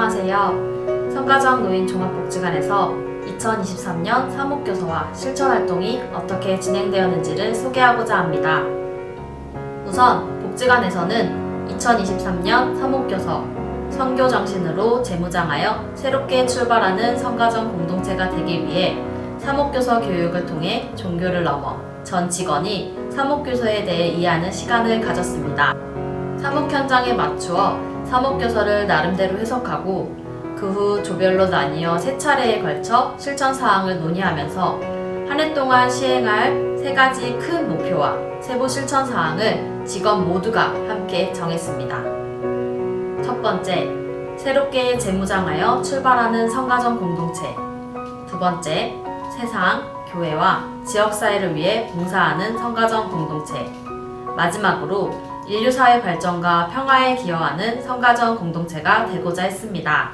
안녕하세요. 성가정 노인 종합복지관에서 2023년 사목교서와 실천활동이 어떻게 진행되었는지를 소개하고자 합니다. 우선 복지관에서는 2023년 사목교서 선교 정신으로 재무장하여 새롭게 출발하는 성가정 공동체가 되기 위해 사목교서 교육을 통해 종교를 넘어 전 직원이 사목교서에 대해 이해하는 시간을 가졌습니다. 사목 현장에 맞추어 사목교서를 나름대로 해석하고 그 후 조별로 나뉘어 세 차례에 걸쳐 실천 사항을 논의하면서 한 해 동안 시행할 세 가지 큰 목표와 세부 실천 사항을 직원 모두가 함께 정했습니다. 첫 번째, 새롭게 재무장하여 출발하는 성가정 공동체. 두 번째, 세상, 교회와 지역사회를 위해 봉사하는 성가정 공동체. 마지막으로 인류사회 발전과 평화에 기여하는 성가정 공동체가 되고자 했습니다.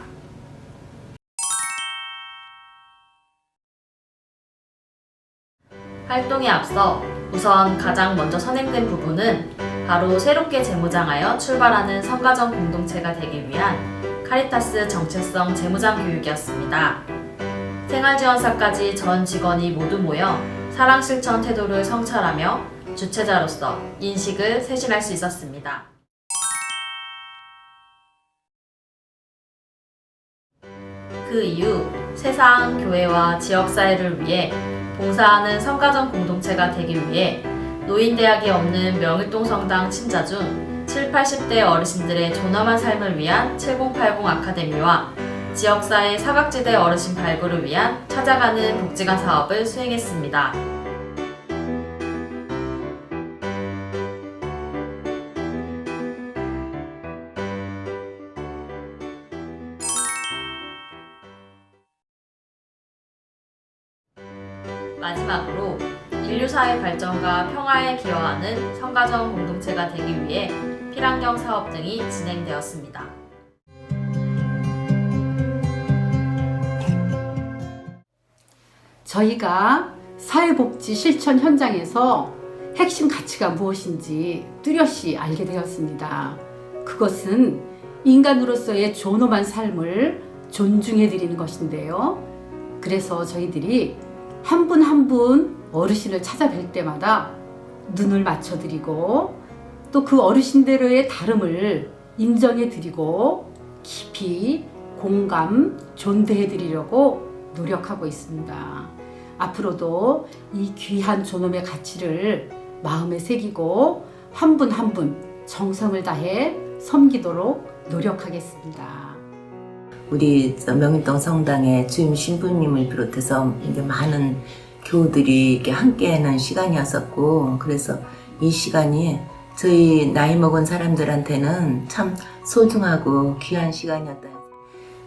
활동에 앞서 우선 가장 먼저 선행된 부분은 바로 새롭게 재무장하여 출발하는 성가정 공동체가 되기 위한 카리타스 정체성 재무장 교육이었습니다. 생활지원사까지 전 직원이 모두 모여 사랑 실천 태도를 성찰하며 주체자로서 인식을 쇄신할 수 있었습니다. 그 이후 세상, 교회와 지역사회를 위해 봉사하는 성가정 공동체가 되기 위해 노인대학에 없는 명일동 성당 친자 중 7, 80대 어르신들의 존엄한 삶을 위한 7080 아카데미와 지역사회 사각지대 어르신 발굴을 위한 찾아가는 복지관 사업을 수행했습니다. 마지막으로 인류사회 발전과 평화에 기여하는 성가정 공동체가 되기 위해 필환경 사업 등이 진행되었습니다. 저희가 사회복지 실천 현장에서 핵심 가치가 무엇인지 뚜렷이 알게 되었습니다. 그것은 인간으로서의 존엄한 삶을 존중해 드리는 것인데요. 그래서 저희들이 한 분 한 분 어르신을 찾아뵐 때마다 눈을 맞춰 드리고 또 그 어르신들의 다름을 인정해 드리고 깊이 공감, 존대해 드리려고 노력하고 있습니다. 앞으로도 이 귀한 존엄의 가치를 마음에 새기고 한 분 한분 정성을 다해 섬기도록 노력하겠습니다. 우리 저 명인동 성당의 주임 신부님을 비롯해서 이게 많은 교우들이 이렇게 함께 하는 시간이었었고 그래서 이 시간이 저희 나이 먹은 사람들한테는 참 소중하고 귀한 시간이었다.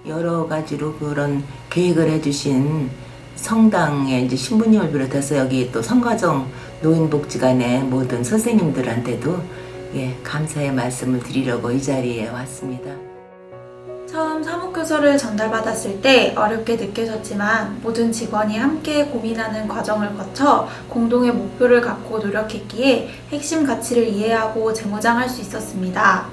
여러 가지로 그런 계획을 해주신 성당의 이제 신부님을 비롯해서 여기 또 성가정 노인복지관의 모든 선생님들한테도 예, 감사의 말씀을 드리려고 이 자리에 왔습니다. 처음 사목교서를 전달받았을 때 어렵게 느껴졌지만 모든 직원이 함께 고민하는 과정을 거쳐 공동의 목표를 갖고 노력했기에 핵심 가치를 이해하고 재무장할 수 있었습니다.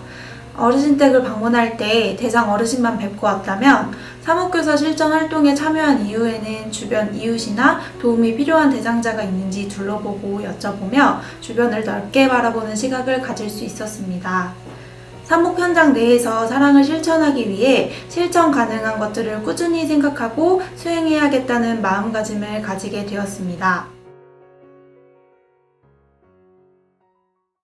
어르신 댁을 방문할 때 대상 어르신만 뵙고 왔다면 사목교서 실전 활동에 참여한 이후에는 주변 이웃이나 도움이 필요한 대상자가 있는지 둘러보고 여쭤보며 주변을 넓게 바라보는 시각을 가질 수 있었습니다. 사목 현장 내에서 사랑을 실천하기 위해 실천 가능한 것들을 꾸준히 생각하고 수행해야겠다는 마음가짐을 가지게 되었습니다.